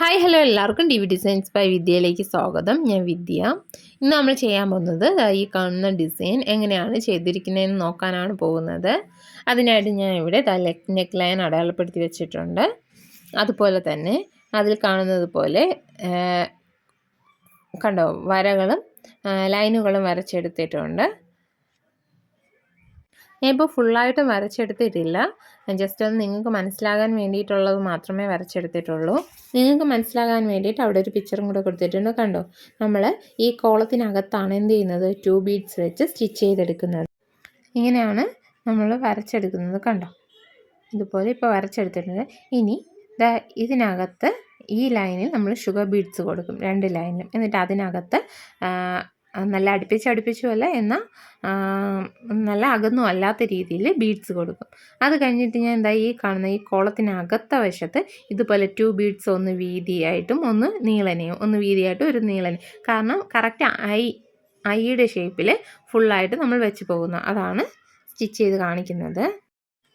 Hi hello എല്ലാവർക്കും D V designs by വിദ്യയിലേക്ക് സ്വാഗതം. ഞാൻ വിദ്യ. ഇന്ന് നമ്മൾ ചെയ്യാൻ പോകുന്നത് ഈ കാണുന്ന ഡിസൈൻ എങ്ങനെയാണ് ചെയ്തിരിക്കുന്നതെന്ന് നോക്കാനാണ് പോകുന്നത്. അതിനായിട്ട് ഞാൻ ഇവിടെ നെക്ക് ലൈൻ അടയാളപ്പെടുത്തി വെച്ചിട്ടുണ്ട്. അതുപോലെ തന്നെ അതിൽ കാണുന്നത് പോലെ കണ്ടോ വരകളും ലൈനുകളും വരച്ചെടുത്തിട്ടുണ്ട്. ഞാനിപ്പോൾ ഫുള്ളായിട്ട് വരച്ചെടുത്തിട്ടില്ല. ജസ്റ്റ് ഒന്ന് നിങ്ങൾക്ക് മനസ്സിലാകാൻ വേണ്ടിയിട്ടുള്ളത് മാത്രമേ വരച്ചെടുത്തിട്ടുള്ളൂ. നിങ്ങൾക്ക് മനസ്സിലാകാൻ വേണ്ടിയിട്ട് അവിടെ ഒരു പിക്ചറും കൂടെ കൊടുത്തിട്ടുണ്ട്. കണ്ടോ? നമ്മൾ ഈ കോളത്തിനകത്താണ് എന്ത് ചെയ്യുന്നത്? ടു ബീഡ്സ് വെച്ച് സ്റ്റിച്ച് ചെയ്തെടുക്കുന്നത്. ഇങ്ങനെയാണ് നമ്മൾ വരച്ചെടുക്കുന്നത്. കണ്ടോ? ഇതുപോലെ ഇപ്പോൾ വരച്ചെടുത്തിട്ടുണ്ട്. ഇനി ഇതിനകത്ത് ഈ ലൈനിൽ നമ്മൾ ഷുഗർ ബീഡ്സ് കൊടുക്കും. രണ്ട് ലൈനിലും എന്നിട്ട് അതിനകത്ത് നല്ല അടുപ്പിച്ച് അടുപ്പിച്ചുമല്ല എന്നാൽ നല്ല അകന്നും അല്ലാത്ത രീതിയിൽ ബീഡ്സ് കൊടുക്കും. അത് കഴിഞ്ഞിട്ട് ഞാൻ എന്താ ഈ കാണുന്ന ഈ കോളത്തിനകത്ത വശത്ത് ഇതുപോലെ ടു ബീഡ്സ് ഒന്ന് വീതിയായിട്ടും ഒന്ന് നീളനെയും ഒന്ന് വീതിയായിട്ടും ഒരു നീളനെയും. കാരണം കറക്റ്റ് ഐ ഐയുടെ ഷേപ്പിൽ ഫുള്ളായിട്ട് നമ്മൾ വെച്ച് പോകുന്നു. അതാണ് സ്റ്റിച്ച് ചെയ്ത് കാണിക്കുന്നത്.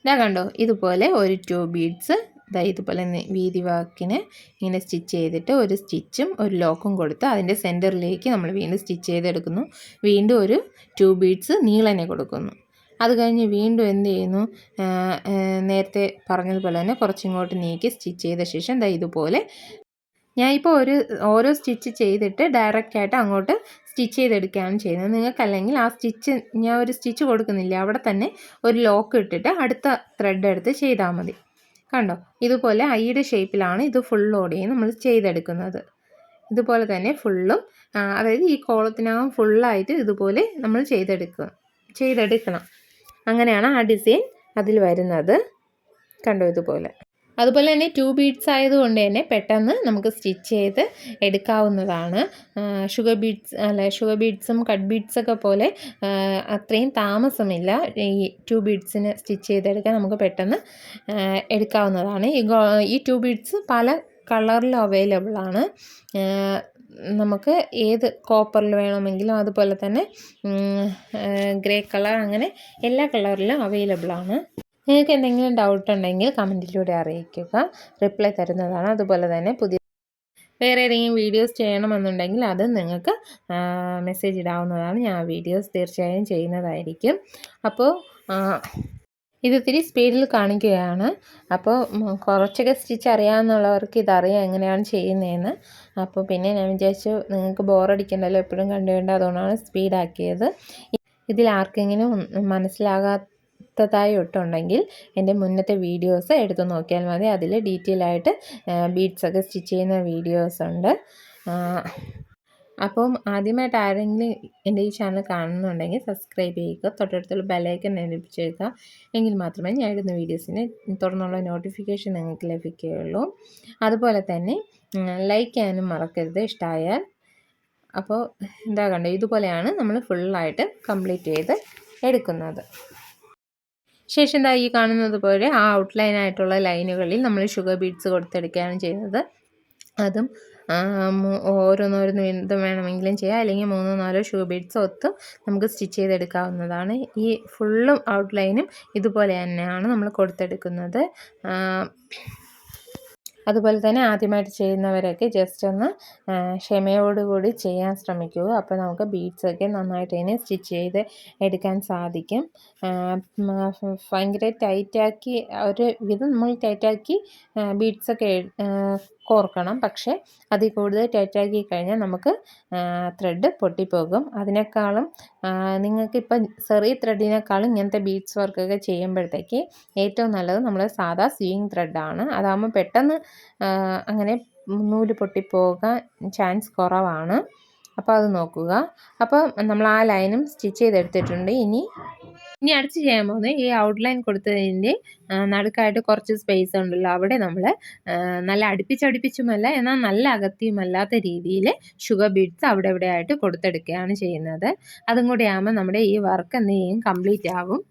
ഞാൻ കണ്ടോ ഇതുപോലെ ഒരു ടു ബീഡ്സ് ഇതാ ഇതുപോലെ വീതി വാക്കിന് ഇങ്ങനെ സ്റ്റിച്ച് ചെയ്തിട്ട് ഒരു സ്റ്റിച്ചും ഒരു ലോക്കും കൊടുത്ത് അതിന്റെ സെന്ററിലേക്ക് നമ്മൾ വീണ്ടും സ്റ്റിച്ച് ചെയ്തെടുക്കുന്നു. വീണ്ടും ഒരു ടു ബീഡ്സ് നീളനെ കൊടുക്കുന്നു. അത് കഴിഞ്ഞ് വീണ്ടും എന്ത് ചെയ്യുന്നു? നേരത്തെ പറഞ്ഞതുപോലെ തന്നെ കുറച്ചിങ്ങോട്ട് നീക്കി സ്റ്റിച്ച് ചെയ്ത ശേഷം ദാ ഇതുപോലെ ഞാൻ ഞാനിപ്പോൾ ഒരു ഓരോ സ്റ്റിച്ച് ചെയ്തിട്ട് ഡയറക്റ്റ് ആയിട്ട് അങ്ങോട്ട് സ്റ്റിച്ച് ചെയ്തെടുക്കുകയാണ് ചെയ്യുന്നത്. നിങ്ങൾക്കല്ലെങ്കിൽ ആ സ്റ്റിച്ച് ഞാൻ ഒരു സ്റ്റിച്ച് കൊടുക്കുന്നില്ല. അവിടെ തന്നെ ഒരു ലോക്ക് ഇട്ടിട്ട് അടുത്ത ത്രെഡ് എടുത്ത് ചെയ്താൽ മതി. കണ്ടോ? ഇതുപോലെ ഐയുടെ ഷേപ്പിലാണ് ഇത് ഫുൾ ഫുള്ളോടെയും നമ്മൾ ചെയ്തെടുക്കുന്നത്. ഇതുപോലെ തന്നെ ഫുള്ളും അതായത് ഈ കോളത്തിനകം ഫുള്ളായിട്ട് ഇതുപോലെ നമ്മൾ ചെയ്തെടുക്കുക ചെയ്തെടുക്കണം. അങ്ങനെയാണ് ആ ഡിസൈൻ അതിൽ വരുന്നത്. കണ്ടോ ഇതുപോലെ? അതുപോലെ തന്നെ ടു ബീഡ്സ് ആയതുകൊണ്ട് തന്നെ പെട്ടെന്ന് നമുക്ക് സ്റ്റിച്ച് ചെയ്ത് എടുക്കാവുന്നതാണ്. ഷുഗർ ബീഡ്സ് അല്ല ഷുഗർ ബീഡ്സും കട്ട് ബീഡ്സൊക്കെ പോലെ അത്രയും താമസമില്ല. ഈ ടു ബീഡ്സിന് സ്റ്റിച്ച് ചെയ്തെടുക്കാൻ നമുക്ക് പെട്ടെന്ന് എടുക്കാവുന്നതാണ്. ഈ ഈ ടു ബീഡ്സ് പല കളറിലും അവൈലബിൾ ആണ്. നമുക്ക് ഏത് കോപ്പറിൽ വേണമെങ്കിലും അതുപോലെ തന്നെ ഗ്രേ കളർ അങ്ങനെ എല്ലാ കളറിലും അവൈലബിൾ ആണ്. നിങ്ങൾക്ക് എന്തെങ്കിലും ഡൗട്ട് ഉണ്ടെങ്കിൽ കമന്റിലൂടെ അറിയിക്കുക. റിപ്ലൈ തരുന്നതാണ്. അതുപോലെ തന്നെ പുതിയ വേറെ ഏതെങ്കിലും വീഡിയോസ് ചെയ്യണമെന്നുണ്ടെങ്കിൽ അത് നിങ്ങൾക്ക് മെസ്സേജ് ഇടാവുന്നതാണ്. ഞാൻ വീഡിയോസ് തീർച്ചയായും ചെയ്യുന്നതായിരിക്കും. അപ്പോൾ ഇത് ഇത്തിരി സ്പീഡിൽ കാണിക്കുകയാണ്. അപ്പോൾ കുറച്ചൊക്കെ സ്റ്റിച്ച് അറിയാമെന്നുള്ളവർക്ക് ഇതറിയാം എങ്ങനെയാണ് ചെയ്യുന്നതെന്ന്. അപ്പോൾ പിന്നെ ഞാൻ വിചാരിച്ചു നിങ്ങൾക്ക് ബോറടിക്കണ്ടല്ലോ എപ്പോഴും കണ്ടുകൊണ്ട് അതുകൊണ്ടാണ് സ്പീഡാക്കിയത് ഇതിൽ ആർക്കെങ്കിലും മനസ്സിലാകാത്ത ായി ഒട്ടുണ്ടെങ്കിൽ എന്റെ മുന്നത്തെ വീഡിയോസ് എടുത്തു നോക്കിയാൽ മതി. അതിൽ ഡീറ്റെയിൽ ആയിട്ട് ബീഡ്സൊക്കെ സ്റ്റിച്ച് ചെയ്യുന്ന വീഡിയോസ് ഉണ്ട്. അപ്പം ആദ്യമായിട്ട് ആരെങ്കിലും എന്റെ ഈ ചാനൽ കാണുന്നുണ്ടെങ്കിൽ സബ്സ്ക്രൈബ് ചെയ്യുക തൊട്ടടുത്തുള്ള ബെലൈക്കൻ ലഭിച്ചേക്കുക എങ്കിൽ മാത്രമേ ഞാൻ ഇടുന്ന വീഡിയോസിന് തുടർന്നുള്ള നോട്ടിഫിക്കേഷൻ നിങ്ങൾക്ക് ലഭിക്കുകയുള്ളൂ. അതുപോലെ തന്നെ ലൈക്ക് ചെയ്യാനും മറക്കരുത്. ഇഷ്ടമായാൽ അപ്പോൾ എന്താ കണ്ടോ ഇതുപോലെയാണ് നമ്മൾ ഫുള്ളായിട്ട് കംപ്ലീറ്റ് ചെയ്ത് എടുക്കുന്നത്. ശേഷം എന്താ ഈ കാണുന്നത് പോലെ ആ ഔട്ട്ലൈൻ ആയിട്ടുള്ള ലൈനുകളിൽ നമ്മൾ ഷുഗർ ബീഡ്സ് കൊടുത്തെടുക്കുകയാണ് ചെയ്യുന്നത്. അതും ഓരോന്നോരോന്ന് എന്തും വേണമെങ്കിലും ചെയ്യാം. അല്ലെങ്കിൽ മൂന്നോ നാലോ ഷുഗർ ബീഡ്സ് ഒത്ത് നമുക്ക് സ്റ്റിച്ച് ചെയ്തെടുക്കാവുന്നതാണ്. ഈ ഫുള്ളും ഔട്ട്ലൈനും ഇതുപോലെ തന്നെയാണ് നമ്മൾ കൊടുത്തെടുക്കുന്നത്. അതുപോലെ തന്നെ ആദ്യമായിട്ട് ചെയ്യുന്നവരൊക്കെ ജസ്റ്റ് ഒന്ന് ക്ഷമയോടുകൂടി ചെയ്യാൻ ശ്രമിക്കൂ അപ്പോൾ നമുക്ക് ബീഡ്സൊക്കെ നന്നായിട്ട് തന്നെ സ്റ്റിച്ച് ചെയ്ത് എടുക്കാൻ സാധിക്കും. ഭയങ്കര ടൈറ്റാക്കി ഒരു വിധം നമ്മൾ ടൈറ്റാക്കി ബീഡ്സൊക്കെ കോർക്കണം. പക്ഷേ അതിൽ കൂടുതൽ ടൈറ്റാക്കി കഴിഞ്ഞാൽ നമുക്ക് ത്രെഡ് പൊട്ടിപ്പോകും. അതിനേക്കാളും നിങ്ങൾക്കിപ്പം ചെറിയ ത്രെഡിനേക്കാളും ഇങ്ങനത്തെ ബീഡ്സ് വർക്കൊക്കെ ചെയ്യുമ്പോഴത്തേക്ക് ഏറ്റവും നല്ലത് നമ്മൾ സാധാ സ്വിങ് ത്രെഡാണ് അതാകുമ്പോൾ പെട്ടെന്ന് അങ്ങനെ നൂൽ പൊട്ടിപ്പോകാൻ ചാൻസ് കുറവാണ്. അപ്പോൾ അത് നോക്കുക. അപ്പോൾ നമ്മൾ ആ ലൈനും സ്റ്റിച്ച് ചെയ്തെടുത്തിട്ടുണ്ട്. ഇനി ഇനി അടുത്ത് ചെയ്യാൻ പോകുന്നത് ഈ ഔട്ട്ലൈൻ കൊടുത്തതിന്റെ നടുക്കായിട്ട് കുറച്ച് സ്പേസ് ഉണ്ടല്ലോ അവിടെ നമ്മൾ നല്ല അടുപ്പിച്ചടുപ്പിച്ചുമല്ല എന്നാൽ നല്ല അകത്തിയുമല്ലാത്ത രീതിയിൽ ഷുഗർ ബീഡ്സ് അവിടെ ഇവിടെ ആയിട്ട് കൊടുത്തെടുക്കുകയാണ് ചെയ്യുന്നത്. അതും കൂടി ആകുമ്പോൾ നമ്മുടെ ഈ വർക്ക് എന്ത് ചെയ്യും? കംപ്ലീറ്റ് ആകും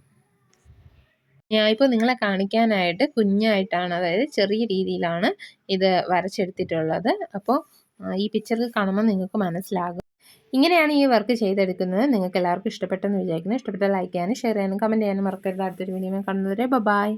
ഞാനിപ്പോൾ നിങ്ങളെ കാണിക്കാനായിട്ട് കുഞ്ഞായിട്ടാണ് അതായത് ചെറിയ രീതിയിലാണ് ഇത് വരച്ചെടുത്തിട്ടുള്ളത്. അപ്പോൾ ഈ പിക്ചറിൽ കാണുമ്പോൾ നിങ്ങൾക്ക് മനസ്സിലാകും. ഇങ്ങനെയാണ് ഈ വർക്ക് ചെയ്തെടുക്കുന്നത്. നിങ്ങൾക്ക് എല്ലാവർക്കും ഇഷ്ടപ്പെട്ടെന്ന് വിചാരിക്കുന്നു. ഇഷ്ടപ്പെട്ട ലൈക്ക് ചെയ്യാനും ഷെയർ ചെയ്യാനും കമന്റ് ചെയ്യാനും മറക്കരുത്. അടുത്തൊരു വീഡിയോ കാണുന്നവരെ ബൈ